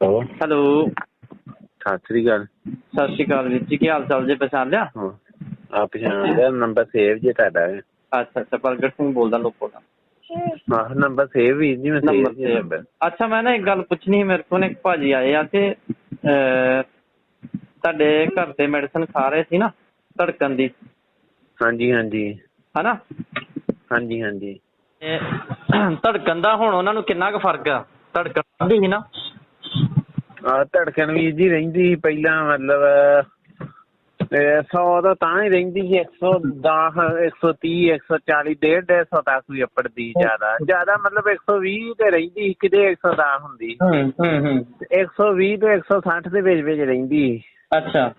Hello hello. Sat Sri ਅਕਾਲ। ਸਤਿ ਸ਼੍ਰੀ ਅਕਾਲ ਵੀਰ ਜੀ ਕੀ ਹਾਲ ਚਾਲ ਜੇ ਪਛਾਣ ਲਿਆ? ਹਾਂ ਆ ਪਛਾਣ ਲਿਆ ਨੰਬਰ ਸੇਵ ਜੇ ਤੁਹਾਡਾ ਹੈ। ਅੱਛਾ ਅੱਛਾ ਪ੍ਰਗਟ ਸਿੰਘ ਬੋਲਦਾ ਲੋਕੋ ਦਾ। ਆਹ ਨੰਬਰ ਸੇਵ ਵੀਰ ਜੀ ਮੈਂ ਨੰਬਰ ਸੇਵ ਜੀ ਨੰਬਰ। ਅੱਛਾ ਮੈਂ ਨਾ ਇੱਕ ਗੱਲ ਪੁੱਛਣੀ ਸੀ ਮੇਰੇ ਕੋਲ ਨਾ ਇੱਕ ਭਾਜੀ ਆਏ ਆ ਤੇ ਅਹ, ਤੁਹਾਡੇ ਘਰ ਤੇ ਮੈਡੀਸਨ ਖਾ ਰਹੇ ਸੀ ਨਾ ਧੜਕਣ ਦੀ। ਹਾਂਜੀ ਹਾਂਜੀ। ਹਨਾ? ਹਾਂਜੀ ਹਾਂਜੀ। ਤੇ ਧੜਕਣ ਦਾ ਹੁਣ ਉਹਨਾਂ ਨੂੰ ਕਿੰਨਾ ਕੁ ਫ਼ਰਕ ਆ? ਧੜਕਣ ਵੱਧਦੀ ਸੀ ਨਾ। ਆ ਧੜਕਣ ਵੀਰ ਜੀ ਰਹਿੰਦੀ ਪਹਿਲਾਂ ਮਤਲਬ ਤੇ 100 ਤਾਂ ਤਾਂ ਹੀ ਰਹਿੰਦੀ ਸੀ 110 130 140 ਡੇਢ 150 ਤੱਕ ਵੀ ਅੱਪੜਦੀ ਜ਼ਿਆਦਾ। ਜ਼ਿਆਦਾ ਮਤਲਬ 120 ਤੇ ਰਹਿੰਦੀ ਕਿਤੇ 110 ਹੁੰਦੀ ਹੂੰ ਹੂੰ ਹੂੰ। ਤੇ 120 ਤੇ 160 ਦੇ ਵਿੱਚ ਵਿੱਚ ਰਹਿੰਦੀ। ਅੱਛਾ।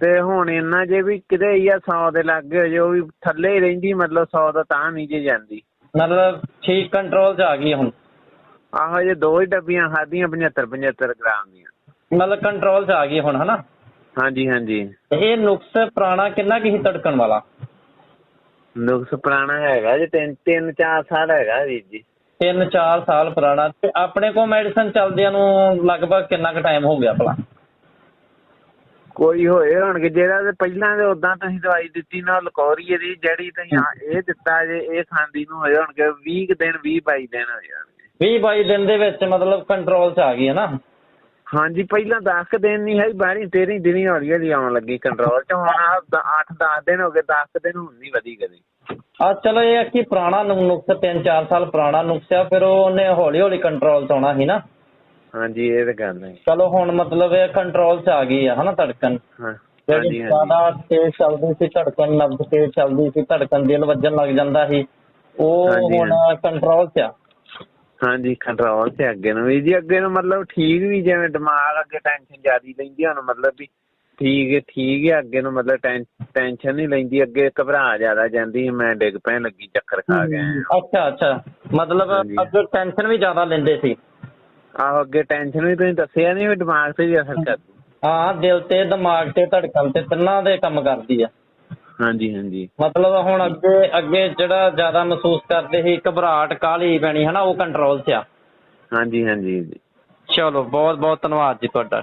ਤੇ ਹੁਣ ਇੰਨਾ ਜੇ ਵੀ ਕਿਤੇ ਹੀ ਆ 100 ਦੇ ਲੱਗੇ ਜੇ ਵੀ ਥੱਲੇ ਹੀ ਰਹਿੰਦੀ ਮਤਲਬ 100 ਦਾ ਤਾਂ ਨਹੀਂ ਜੇ ਜਾਂਦੀ। ਮਤਲਬ ਠੀਕ ਕੰਟਰੋਲ 'ਚ ਆ ਗਈ ਹੁਣ। ਆਹੋ ਜੇ ਦੋ ਹੀ ਡੱਬੀਆਂ ਖਾਧੀਆਂ 75 75 ਗ੍ਰਾਮ ਦੀਆਂ। ਮਤਲਬ ਕੰਟਰੋਲ 'ਚ ਆ ਗਈ ਹੁਣ ਹਨਾ? ਹਾਂਜੀ ਹਾਂਜੀ। ਤੇ ਇਹ ਨੁਕਸ ਪੁਰਾਣਾ ਕਿੰਨਾ ਕੀ ਸੀ ਧੜਕਣ ਵਾਲਾ? ਨੁਕਸ ਪੁਰਾਣਾ ਹੈਗਾ ਜੇ ਤਿੰਨ ਤਿੰਨ ਚਾਰ ਸਾਲ ਹੈਗਾ ਵੀਰ ਜੀ। ਤਿੰਨ ਚਾਰ ਸਾਲ ਪੁਰਾਣਾ ਤੇ ਆਪਣੇ ਕੋਲ ਮੈਡੀਸਨ ਚੱਲਦਿਆਂ ਨੂੰ ਲਗਭਗ ਕਿੰਨਾ ਕੁ ਟਾਈਮ ਹੋ ਗਿਆ ਭਲਾ? ਕੋਈ ਹੋਏ ਹੋਣਗੇ ਜਿਹੜਾ ਤੇ ਪਹਿਲਾਂ ਦੇ ਉਦਾਂ ਤੁਸੀਂ ਦਵਾਈ ਦਿੱਤੀ ਨਾ ਲਕੌਰੀਏ ਦੀ ਜਿਹੜੀ ਤੁਸੀਂ ਇਹ ਦਿੱਤਾ ਜੇ ਇਹ ਖਾਂਦੀ ਨੂੰ ਹੋਏ ਹੋਣਗੇ 20 ਕੁ ਦਿਨ 20 22 ਦਿਨ ਹੋ ਜਾਣਗੇ। 20 22 ਦਿਨ ਦੇ ਵਿੱਚ ਮਤਲਬ ਕੰਟਰੋਲ 'ਚ ਆ ਗਈ ਹੈ ਨਾ। ਹਾਂਜੀ ਪਹਿਲਾਂ 10 ਕੁ ਦਿਨ ਨਹੀਂ ਹੈ 12 13 ਦਿਨ ਹੌਲੀ ਹੌਲੀ ਆਉਣ ਲੱਗੀ ਕੰਟਰੋਲ ਚ। ਹੁਣ 8 10 ਦਿਨ ਹੋ ਗਏ 10 ਦਿਨ ਹੁਣ ਨਹੀਂ ਵਧੀ ਕਦੇ। ਆ ਚਲੋ ਇਹ ਆ ਕਿ ਪੁਰਾਣਾ ਨੁਕਸ ਤਿੰਨ ਚਾਰ ਸਾਲ ਪੁਰਾਣਾ ਨੁਕਸ ਆ ਫਿਰ ਉਹਨੇ ਹੌਲੀ ਹੌਲੀ ਕੰਟਰੋਲ 'ਚ ਆਉਣਾ ਸੀ ਨਾ। ਹਾਂਜੀ ਇਹ ਤਾਂ ਗੱਲ ਹੈ। ਚਲੋ ਹੁਣ ਮਤਲਬ ਇਹ ਕੰਟਰੋਲ 'ਚ ਆ ਗਈ ਆ ਹਨਾ ਧੜਕਣ ਹਾਂ ਜਿਹੜੀ ਜ਼ਿਆਦਾ ਤੇਜ਼ ਚੱਲਦੀ ਸੀ ਧੜਕਣ ਨਬਜ਼ ਤੇਜ਼ ਚੱਲਦੀ ਸੀ ਧੜਕਣ ਦਿਲ ਵੱਜਣ ਲੱਗ ਜਾਂਦਾ ਸੀ। ਉਹ ਹੁਣ ਕੰਟਰੋਲ 'ਚ ਆ। ਹਾਂਜੀ ਕੰਟਰੋਲ ਤੇ ਅੱਗੇ ਨੂੰ ਵੀ। ਜੀ ਅੱਗੇ ਨੂੰ ਮਤਲਬ ਠੀਕ ਵੀ ਜਿਵੇਂ ਦਿਮਾਗ ਅੱਗੇ ਟੈਨਸ਼ਨ ਜ਼ਿਆਦੀ ਲੈਂਦੀ ਹੁਣ ਮਤਲਬ ਵੀ ਠੀਕ ਹੈ ਠੀਕ ਹੈ ਅੱਗੇ ਨੂੰ ਮਤਲਬ ਟੈਨਸ਼ਨ ਨਹੀਂ ਲੈਂਦੀ ਅੱਗੇ ਘਬਰਾ ਜ਼ਿਆਦਾ ਜਾਂਦੀ ਮੈਂ ਡਿੱਗ ਪੈਣ ਲੱਗੀ ਚੱਕਰ ਖਾ ਗਿਆ ਅੱਛਾ ਅੱਛਾ। ਮਤਲਬ। ਅੱਗੇ ਟੈਨਸ਼ਨ ਵੀ ਜ਼ਿਆਦਾ ਲੈਂਦੇ ਸੀ। ਆਹੋ ਅੱਗੇ ਟੈਨਸ਼ਨ ਵੀ ਤੁਸੀਂ ਦੱਸਿਆ ਨਹੀਂ ਵੀ ਦਿਮਾਗ ਤੇ ਵੀ ਅਸਰ ਕਰਦੀ। ਹਾਂ ਦਿਲ ਤੇ ਦਿਮਾਗ ਤੇ ਧੜਕਣ ਤੇ ਤਿੰਨਾਂ ਦੇ ਕੰਮ ਕਰਦੀ ਆ। ਹਾਂਜੀ ਹਾਂਜੀ। ਮਤਲਬ ਹੁਣ ਅੱਗੇ ਅੱਗੇ ਜਿਹੜਾ ਜ਼ਿਆਦਾ ਮਹਿਸੂਸ ਕਰਦੇ ਸੀ ਘਬਰਾਹਟ ਕਾਹਲੀ ਪੈਣੀ ਹਨਾ ਉਹ ਕੰਟਰੋਲ 'ਚ ਆ। ਹਾਂਜੀ ਹਾਂਜੀ। ਚਲੋ ਬਹੁਤ ਬਹੁਤ ਧੰਨਵਾਦ ਜੀ ਤੁਹਾਡਾ।